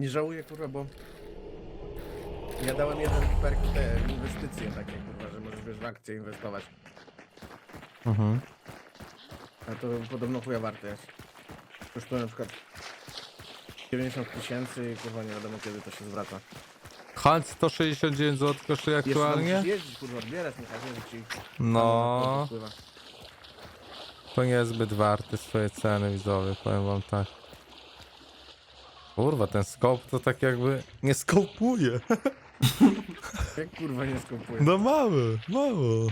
Nie żałuję, kurwa, bo ja dałem jeden perk te inwestycje takie, kurwa, że możesz wiesz, w akcje inwestować. Mhm. A to podobno chuja warte jest. Kosztuje na przykład 90 tysięcy i kurwa nie wiadomo kiedy to się zwraca. Hunt 169 zł kosztuje Jeszcze tam aktualnie? musisz jeździć, kurwa, odbierać, nie ci No, to niezbyt warty swojej ceny widzowie, powiem wam tak. Kurwa, ten scope to tak jakby nie skopuje. Jak kurwa nie skopuje? No mały, mały.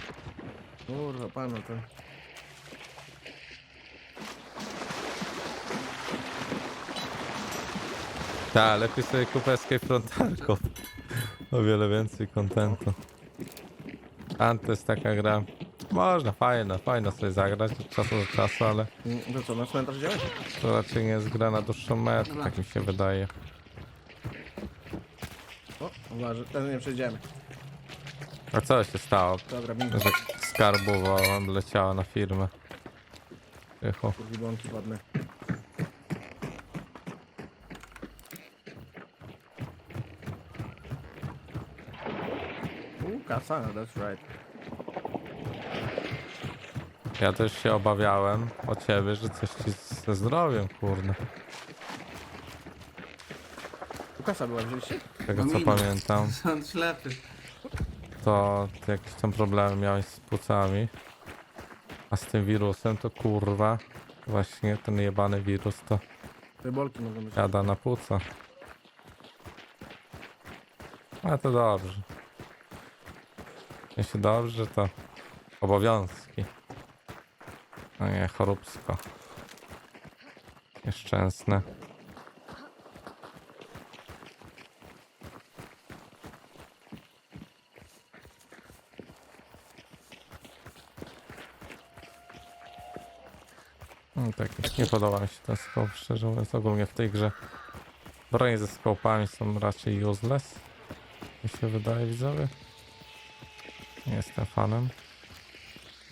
Kurwa, panu to... Tak, lepiej sobie kupię Escape from Tarkov. O wiele więcej kontentu. Hunt to jest taka gra. Można, fajna, fajna sobie zagrać od czasu do czasu, ale To co, na cmentarz działać? to raczej nie jest gra na dłuższą metę, tak mi się wydaje. O, uważaj, ten nie przejdziemy. A co się stało? Dobra, bingo. Że skarbowa leciała na firmę. Cicho. Kurwibonki wodne. Uuu, kasa, no that's right. Ja też się obawiałem o ciebie, że coś ci ze zdrowiem, kurde. Tu kasa była, wzięliście? Z tego co pamiętam, On ślepy. to ty jakieś tam problemy miałeś z płucami. A z tym wirusem to kurwa, właśnie ten jebany wirus to Te bolki mogą być. jada na płuca. A to dobrze. Jeśli dobrze, to obowiązki. A nie choróbsko. Nieszczęsne. No, tak, nie podoba mi się ten scope, szczerze mówiąc, ogólnie w tej grze. Bronie ze skopami są raczej useless. Mi się wydaje, widzowie. Nie jestem fanem.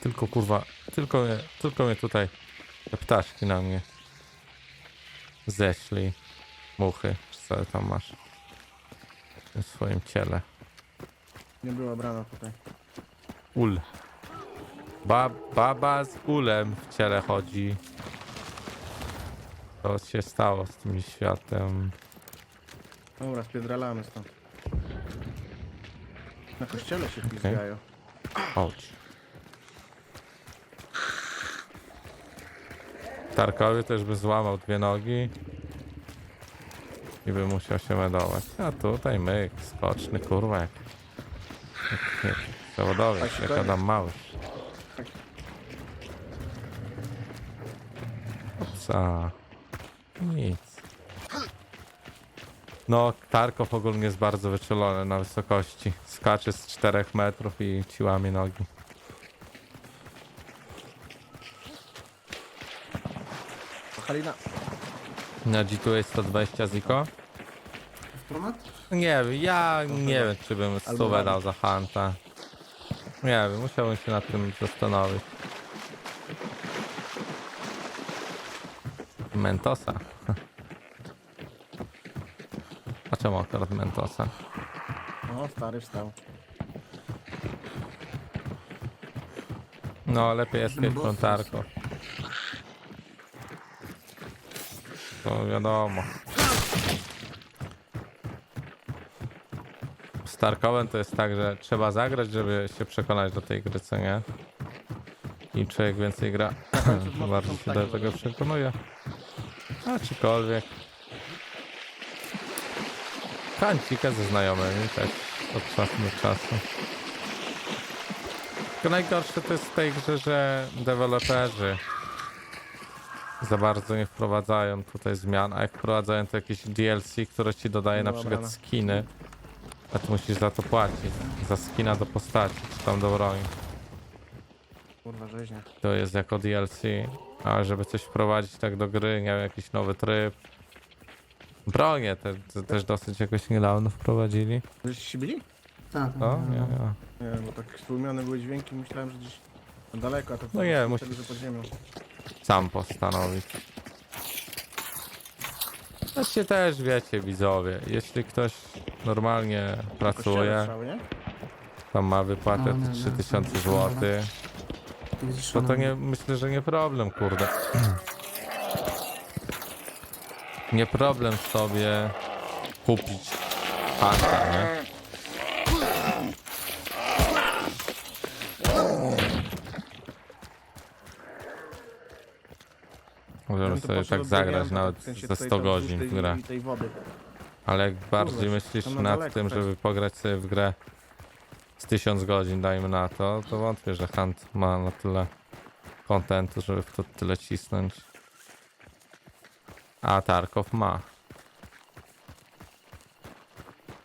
Tylko kurwa, tylko mnie, tylko mnie tutaj te ptaszki na mnie ześli. Muchy, czy co tam masz w tym swoim ciele. Nie była brana tutaj. Ul. Ba baba z ulem w ciele chodzi. Co się stało z tym światem? Dobra, spiedralamy stąd. Na kościele się pizgają. Chodź. Tarkowi też by złamał dwie nogi i by musiał się medować. A tutaj myk, skoczny, kurwa, jak, jak, jak zawodowiec, jak. Adam Małysz. Co? Nic. No, Tarkow ogólnie jest bardzo wyczulony na wysokości. Skacze z 4 metrów i ci łamie nogi. Halina, Na G2 jest 120 ziko? Promet? Nie wiem, ja nie wiem czy bym Albo stówę dał za Hunta. Nie wiem, musiałbym się nad tym zastanowić. Mentosa. A czemu akurat Mentosa? o stary wstał. No, lepiej Escape boss from jest. To wiadomo. Z Tarkowem to jest tak, że trzeba zagrać, żeby się przekonać do tej gry, co nie? Im człowiek więcej gra, tym bardziej się do tego przekonuje. A czykolwiek. Kancika ze znajomymi też od czasu do czasu. Tylko najgorsze to jest w tej grze, że deweloperzy za bardzo nie wprowadzają tutaj zmian, a jak wprowadzają to jakieś DLC, które ci dodaje na No przykład dobra, skiny, a ty musisz za to płacić. Za skina do postaci, czy tam do broni. Kurwa, rzeźnia. To jest jako DLC, a żeby coś wprowadzić tak do gry, nie wiem, jakiś nowy tryb. Bronie te, te też dosyć jakoś niedawno wprowadzili. Żeście się bili? Tak. O, nie, nie. Nie, bo tak stłumione były dźwięki, myślałem, że gdzieś daleko, a to No nie, musisz- że pod ziemią. Sam postanowić. Znaczy też wiecie widzowie, jeśli ktoś normalnie pracuje, tam ma wypłatę No, nie, nie, 3000 to- zł, to to ona- nie, myślę, że nie problem, kurde. Nie problem sobie kupić panta, nie? Możemy sobie tak zagrać nawet sensie ze tutaj 100 tam godzin w grę. Ale jak bardziej myślisz tam na nad daleko tym, też. żeby pograć sobie w grę z 1000 godzin, dajmy na to, to wątpię, że Hunt ma na tyle kontentu, żeby w to tyle cisnąć. A Tarkov ma.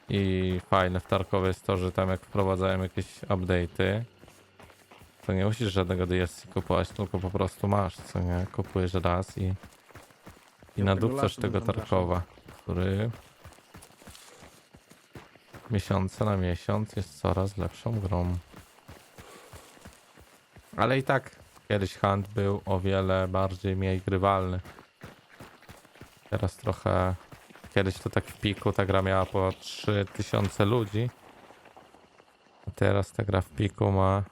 I fajne w Tarkowie jest to, że tam jak wprowadzają jakieś update'y, to nie musisz żadnego DLC kupować, tylko po prostu masz, co nie? Kupujesz raz i, i nadupcasz tego Tarkowa, który miesiące na miesiąc jest coraz lepszą grą. Ale i tak kiedyś Hunt był o wiele bardziej mniej grywalny. Teraz trochę. Kiedyś to tak w piku ta gra miała po 3000 ludzi. A teraz ta gra w piku ma.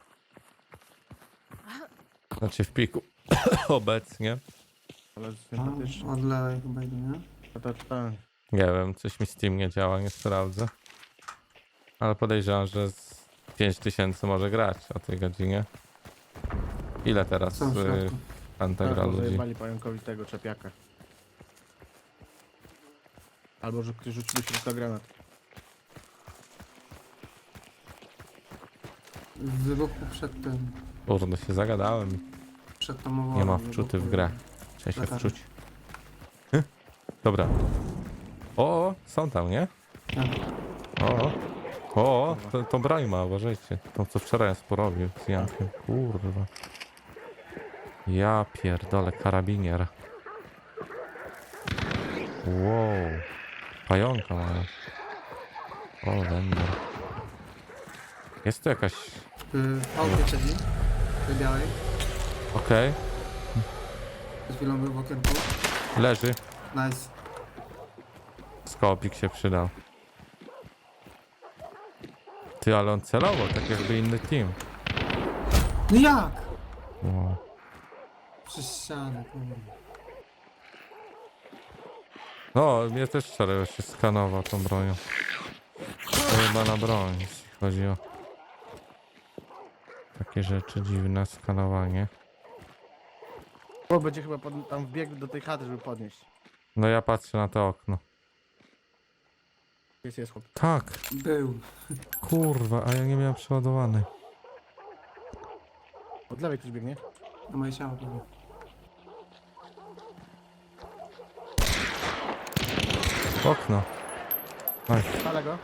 Znaczy w piku obecnie. Ale sympatycznie. Od lewej chyba idę, nie? To, to, to. Nie wiem, coś mi Steam nie działa, nie sprawdzę. Ale podejrzewam, że z 5000 może grać o tej godzinie. Ile teraz Są w y, środku. Tak, gra bo ludzi? zajebali pająkowi tego czepiaka. Albo że ktoś rzucił do środka granat. Wybuchł przed tym. Kurde, się zagadałem. Tą. Nie ma wczuty w grę. Trzeba się Latarek. wczuć. Hy? Dobra. O, o, są tam, nie? Tak. O, o, o, to, to broń ma, uważajcie. To co wczoraj sporobił z Jankiem. Kurwa. Ja pierdolę, karabinier. Wow. Pająka mają. O, węgiel. Jest tu jakaś... Y, aucie siedzi. Tej białej. Okej, Przed chwilą był w okienku. leży. Nice. Skopik się przydał. Ty, ale on celował, tak jakby inny team. No jak? Wow. Przez ścianę, kurwa. No, mnie też wczoraj się skanował tą bronią. To chyba na broń, jeśli chodzi o takie rzeczy dziwne, skanowanie. O, będzie chyba pod, tam wbiegł do tej chaty, żeby podnieść. No ja patrzę na to okno. Jest, jest chłop. Tak, Był. kurwa, a ja nie miałem przeładowany. Od lewej ktoś biegnie. Na moje ciało pewnie. Okno. Nice. Ale go.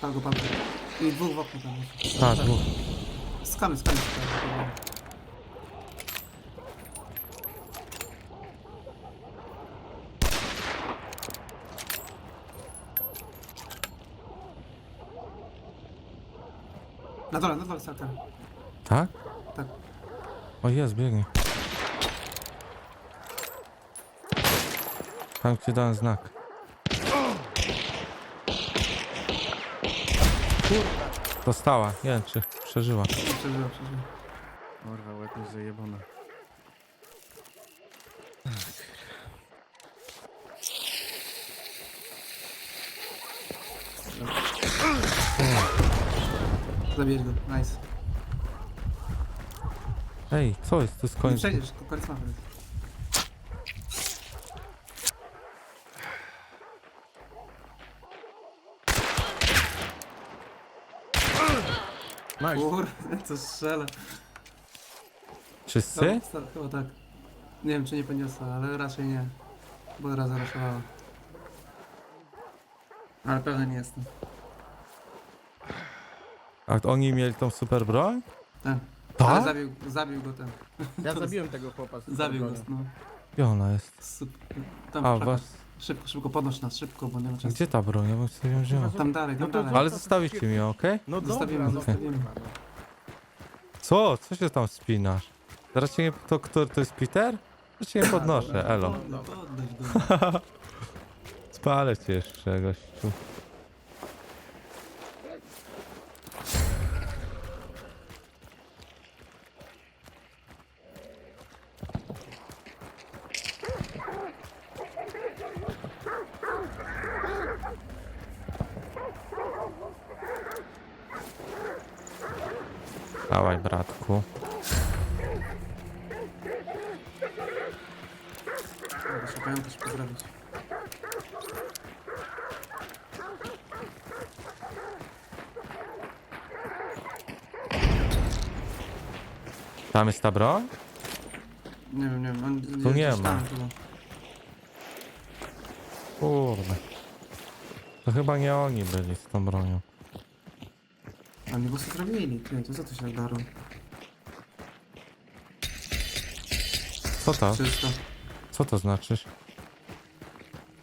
Tam go patrzę. I dwóch w oknie tam jest. Tak, dwóch. Skamy, skamy. skamy. Na dole, na dole salter. Tak? Tak. O jest, biegnie. Tam ci dałem znak. Dostała, nie wiem czy przeżyła. Przeżyła, przeżyła. Kurwa, łeb jest zajebana. Zabierz go, nice. Ej, co jest? To jest Nie koniec. przejdziesz, to koniec mapy. Nice. Kurde, co strzela. Wszyscy? Sta- Chyba tak. Nie wiem, czy nie poniosła, ale raczej nie. Bo raz zaraszowała. Ale pewnie nie jestem. A oni mieli tą super broń? Tak. Ale Tak? zabił, zabił go ten. Ja zabiłem tego chłopa. z Zabił go, bronią. no. Gdzie ona jest? Super. Tam A, was. Szybko, szybko, podnoś nas, szybko, bo nie ma czasu. Gdzie ta broń? Ja bym sobie ją wziął. Tam dalej, tam No to- dalej. Ale zostawicie mi ją, okej? No Zostawimy, dobra, no zostawimy. kurwa, no. Co? Co się tam spinasz? Zaraz cię nie... To kto? To jest Peter? To cię nie podnoszę, elo. No, oddać go. Spalę cię jeszcze, gościu. Tam jest ta broń? Nie wiem, nie wiem. On Tu nie gdzieś ma. tam. Kurde. To chyba nie oni byli z tą bronią. A mnie po prostu zrobili. Ty, to co to się darło? Co to? Czysto. Co to znaczy?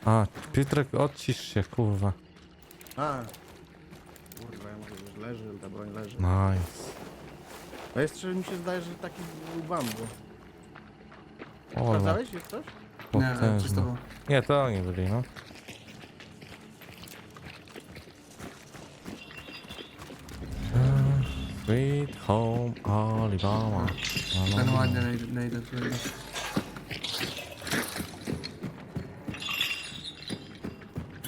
A, Piotrek, odcisz się, kurwa. A. Kurwa, ja mówię, już leży, ta broń leży. Nice. A jeszcze mi się zdaje, że taki był bambu. O, Sprawdzałeś? Jest coś? Nie, czysto potężne. było. Nie, to oni byli, no. Sweet home Alabama. Ten ładnie najdę, najdę tu.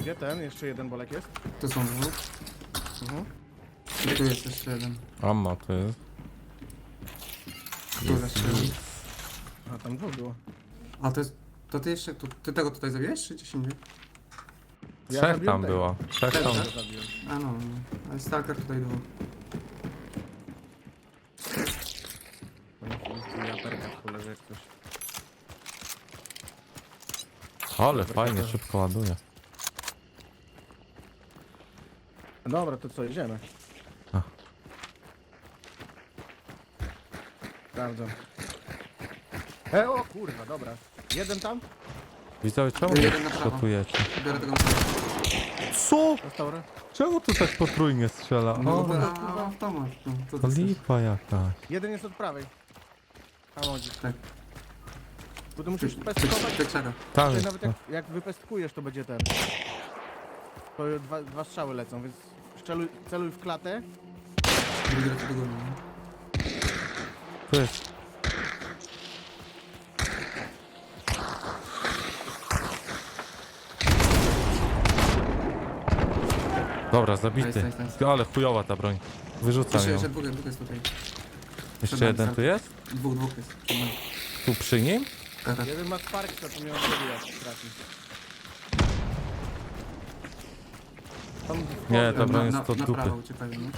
Gdzie ten? Jeszcze jeden bolek jest? Tu są dwóch. Mhm. I tu jest jeszcze jeden. Amma to jest. Tu jeszcze jeden. A tam dwóch było. A to jest... To ty jeszcze... Tu, ty tego tutaj zabiłeś, czy gdzieś indziej? Ja Trzech zabiłem tam tego. było. Trzech Tego tam. zabiłem. A no, no. A Stalker tutaj dwóch. Ja perka jak coś. Ale fajnie, szybko ładuje. Dobra, to co, idziemy? A. Sprawdzam. E, o kurwa, dobra. Jeden tam? Widzowie, czemu Jeden nie na prawo. szotujecie? Biorę tego na. Co? Dostał re? Czemu tu tak potrójnie strzela? No O, bo to a, automat. No, co to chcesz? lipa jakaś. Jeden jest od prawej. Samochodzik. Tak. Bo tu musisz pestkować. ty, czeka. Tam Ty jest. nawet jak, jak wypestkujesz, to będzie ten. To dwa, dwa strzały lecą, więc szczeluj, celuj w klatę. Drugi raz do góry. no. Tu jest. Dobra, zabity. Nice, nice, nice. Ale chujowa ta broń. Wyrzucam Jeszcze, ją. jeszcze dwóch, dwóch jest tutaj. Jeszcze nami jeden tu jest? Dwóch, dwóch jest. przed nami. Tu przy nim? Tak, tak. Jeden ma Sparksa, to mnie odbija trafi. Tam Nie, dobra, na, jest to na dupy. prawo uciekają, no.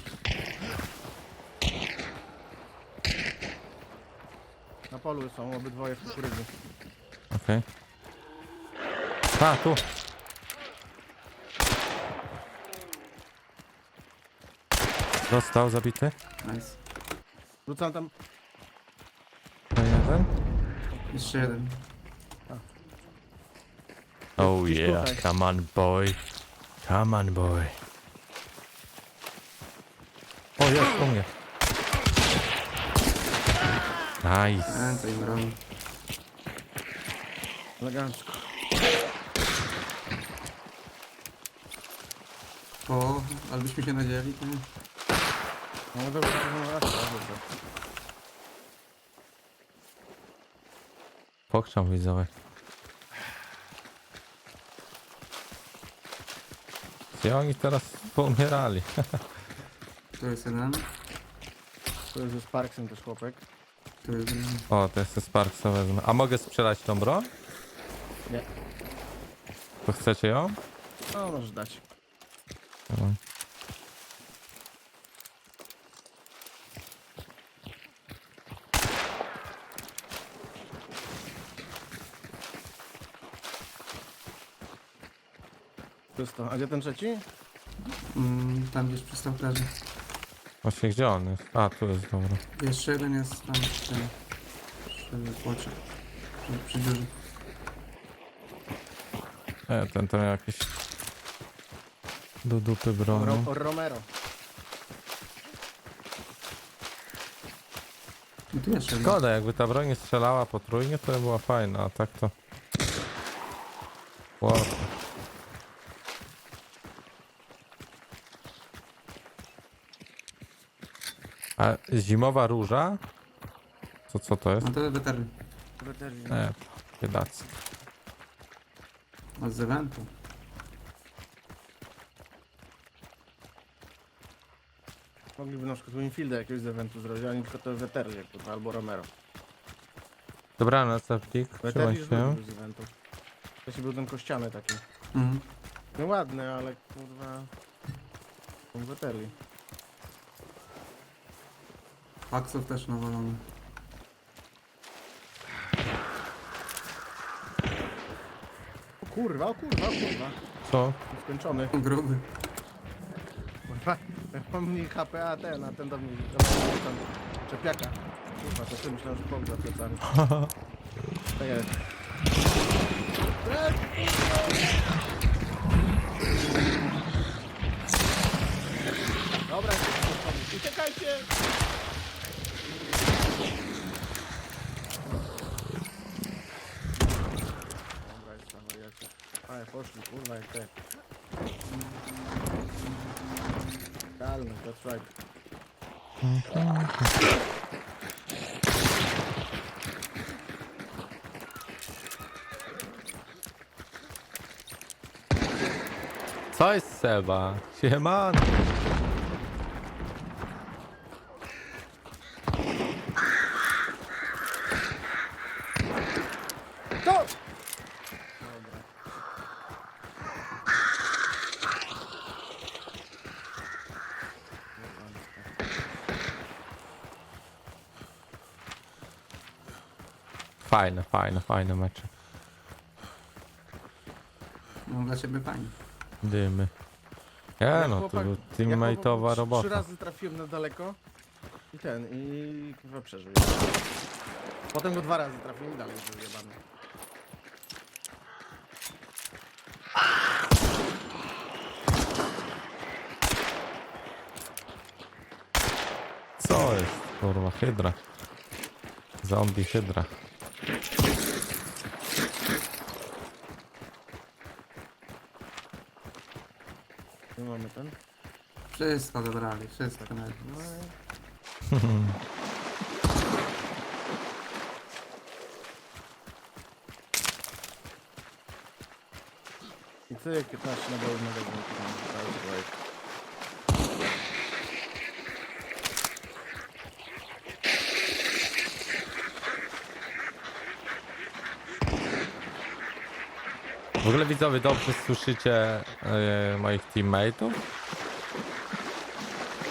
Na polu są obydwoje w kukurydzy. Okej. A, tu. Został zabity. Nice. Rzucam tam. To jeden. Jeszcze jeden. Oh yeah, tutaj. come on boy. Come on boy. O, jest u mnie. Nice. Im robi. Elegancko. O, ale byśmy się nadzieli, to nie. No dobra, to mam rację, dobra. Pokrzam widzowie. Gdzie oni teraz poumierali? Tu jest jeden. To jest ze Sparksem też chłopek. Tu jest jeden. O, to jest ze Sparksa wezmę. A mogę sprzedać tą broń? Nie. To chcecie ją? No, możesz dać. No. Czysto. A gdzie ten trzeci? Mm, tam gdzieś przy stalkerze. Właśnie gdzie on jest? A, tu jest, dobra. Jeszcze jeden jest tam przy... przy płocie. Przy. E, ten to miał jakieś... Do dupy bronią. Ro Romero. I tu jeszcze jeden. Szkoda, jakby ta broń nie strzelała potrójnie, to by była fajna, a tak to... Wow. A zimowa róża? Co, co to jest? No to wetery. Weterii. E, biedacy. Od z eventu. Mogliby na przykład Winfielda jakiegoś z eventu zrobić, a nie tylko to Weterii, kurwa, albo Romero. Dobranoc, Eplik. Trzymaj Weterii już się. był z eventu. To się był ten kościany taki. Mhm. No ładny, ale kurwa... Są Weterii. Paksów też nawalony. O kurwa, o kurwa, o kurwa. Co? Skończony. Gruby. Kurwa, ja mam mniej HP, a ten, a ten do mnie do mnie tam czepiaka. Kurwa, to ty myślałem, że pok za plecami. Tak jest. Dobra, uciekajcie! Dobra, jest tam wariacie. Ale poszli, kurwa, jak te. Kalmy, that's right. Seba? Go! Dobra. Fajne, fajne, fajne mecze. No dla ciebie fajnie. Dymy. Nie Jak no, chłopak- to jak teammate'owa chłopak robota. Trzy razy trafiłem na daleko i ten, i chyba przeżył. Potem go dwa razy trafiłem i dalej był jebany. Co jest? Kurwa, hydra. Zombie hydra. Mamy ten. Wszystko zabrali, wszystko nawet. No i... I cyk, 15 nabojów magazynku. tam, cały W ogóle widzowie, dobrze słyszycie e, moich teammateów?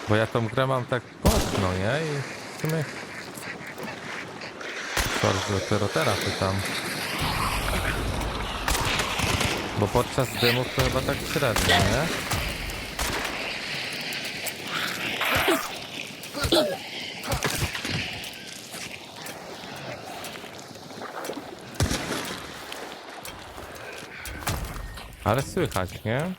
Bo ja tą grę mam tak głośno, nie? I w sumie... Sorry, że dopiero teraz pytam. Bo podczas dymów to chyba tak średnio, nie? Ale słychać, nie?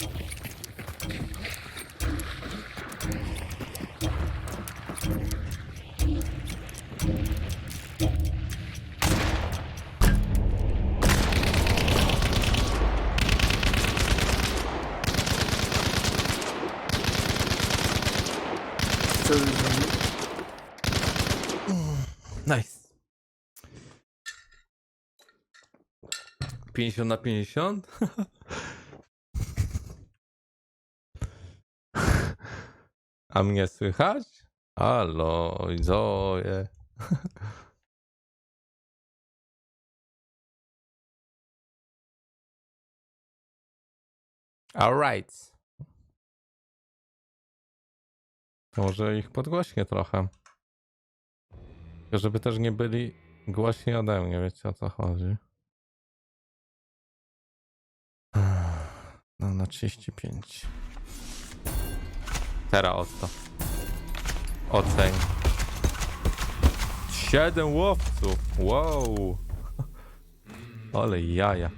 Zrobił? Nice. 50 na 50? A mnie słychać? Halo, Zoe. Alright. Może ich podgłośnie trochę. Żeby też nie byli głośni ode mnie, wiecie o co chodzi. No na 35. Teraz oto. Oceń. 7 łowców. Wow. Ale jaja.